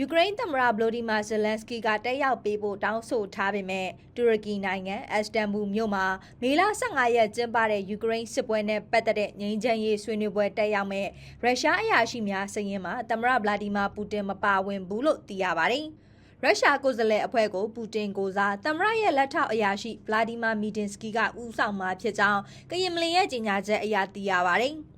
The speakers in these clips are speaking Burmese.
ယူကရိန်းသမ္မတဗလိုဒီမာဇယ်လန်စကီကတက်ရောက်ပေးဖို့တောင်းဆိုထားပေမဲ့တူရကီနိုင်ငံအက်စတန်ဘူမြို့မှာမေလ15ရက်ကျင်းပတဲ့ယူကရိန်းစစ်ပွဲနဲ့ပတ်သက်တဲ့ငြိမ်းချမ်းရေးဆွေးနွေးပွဲတက်ရောက်မဲ့ရုရှားအရာရှိများစည်ရင်မှာသမ္မတဗလာဒီမာပူတင်မပါဝင်ဘူးလို့သိရပါတယ်။ရုရှားကိုယ်စားလှယ်အဖွဲ့ကိုပူတင်ကိုစားသမ္မတရဲ့လက်ထောက်အရာရှိဗလာဒီမာမီတင်စကီကဦးဆောင်မှာဖြစ်ကြောင်းကရင်မလင်ရဲ့ကြေညာချက်အရသိရပါတယ်။ပူ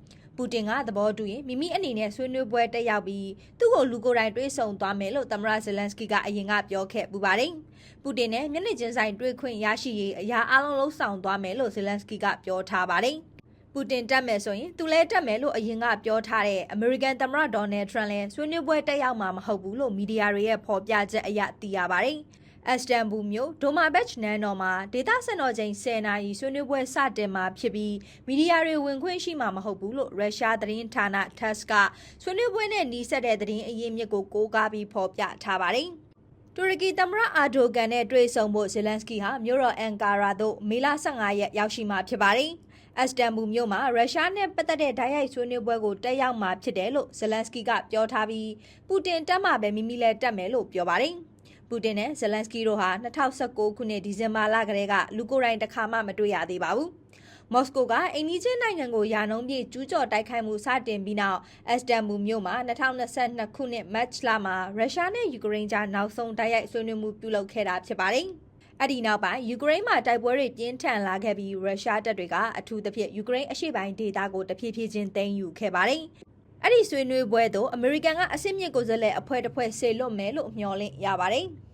တင်ကသဘောတူရင်မိမိအနေနဲ့ဆွေးနွေးပွဲတက်ရောက်ပြီးသူ့ကိုလူကိုယ်တိုင်တွေးဆုံသွားမယ်လို့သမ္မတဇယ်လန်စကီကအရင်ကပြောခဲ့ပူပါတယ်။ပူတင်နဲ့မျက်နှာချင်းဆိုင်တွေ့ခွင့်ရရှိရေးအရာအလုံးလုံးဆောင်သွားမယ်လို့ဇယ်လန်စကီကပြောထားပါတယ်။ပူတင်တက်မယ်ဆိုရင်သူလည်းတက်မယ်လို့အရင်ကပြောထားတဲ့အမေရိကန်သမ္မတဒေါ်နယ်ထရန့်လည်းဆွေးနွေးပွဲတက်ရောက်မှာမဟုတ်ဘူးလို့မီဒီယာတွေရဲ့ဖော်ပြချက်အရသိရပါတယ်။ အက်စတန်ဘူမြို့ဒိုမာဘက်ချ်နန်တော်မှာဒေသစံတော်ချိန်10နာရီဆွေးနွေးပွဲစတင်မှာဖြစ်ပြီးမီဒီယာတွေဝင်ခွင့်ရှိမှာမဟုတ်ဘူးလို့ရုရှားသတင်းဌာန TASS ကဆွေးနွေးပွဲနဲ့နှီးစပ်တဲ့သတင်းအရင်းမြစ်ကိုကိုးကားပြီးဖော်ပြထားပါတယ်။တူရကီသမ္မတအာဒိုကန်နဲ့တွေ့ဆုံဖို့ဇယ်လန်စကီဟာမြို့တော်အန်ကာရာသို့မေလ15ရက်ရောက်ရှိမှာဖြစ်ပါတယ်။အက်စတန်ဘူမြို့မှာရုရှားနဲ့ပတ်သက်တဲ့ဓာတ်ရိုက်ဆွေးနွေးပွဲကိုတက်ရောက်မှာဖြစ်တယ်လို့ဇယ်လန်စကီကပြောထားပြီးပူတင်တက်မှာပဲမိမိလည်းတက်မယ်လို့ပြောပါတယ်။ ပူတင်နဲ့ဇယ်လန်စကီတို့ဟာ2019ခုနှစ်ဒီဇင်ဘာလကတည်းကလူကိုယ်တိုင်တစ်ခါမှမတွေ့ရသေးပါဘူး။မော်စကိုကအိန္ဒိချင်းနိုင်ငံကိုယာနှုံးပြည့်ကျူးကျော်တိုက်ခိုက်မှုစတင်ပြီးနောက်အက်စတန်ဘူမြို့မှာ2022ခုနှစ်မတ်လမှာရုရှားနဲ့ယူကရိန်းကြားနောက်ဆုံးတိုက်ရိုက်ဆွေးနွေးမှုပြုလုပ်ခဲ့တာဖြစ်ပါတယ်။အဲ့ဒီနောက်ပိုင်းယူကရိန်းမှာတိုက်ပွဲတွေပြင်းထန်လာခဲ့ပြီးရုရှားတပ်တွေကအထူးသဖြင့်ယူကရိန်းအရှေ့ပိုင်းဒေသကိုတဖြည်းဖြည်းချင်းသိမ်းယူခဲ့ပါတယ်။ အဲ့ဒီဆွေးနွေးပွဲသို့အမေရိကန်ကအစစ်မြစ်ကိုယ်စားလှယ်အဖွဲ့တစ်ဖွဲ့ဆေလွတ်မယ်လို့မျှော်လင့်ရပါတယ်။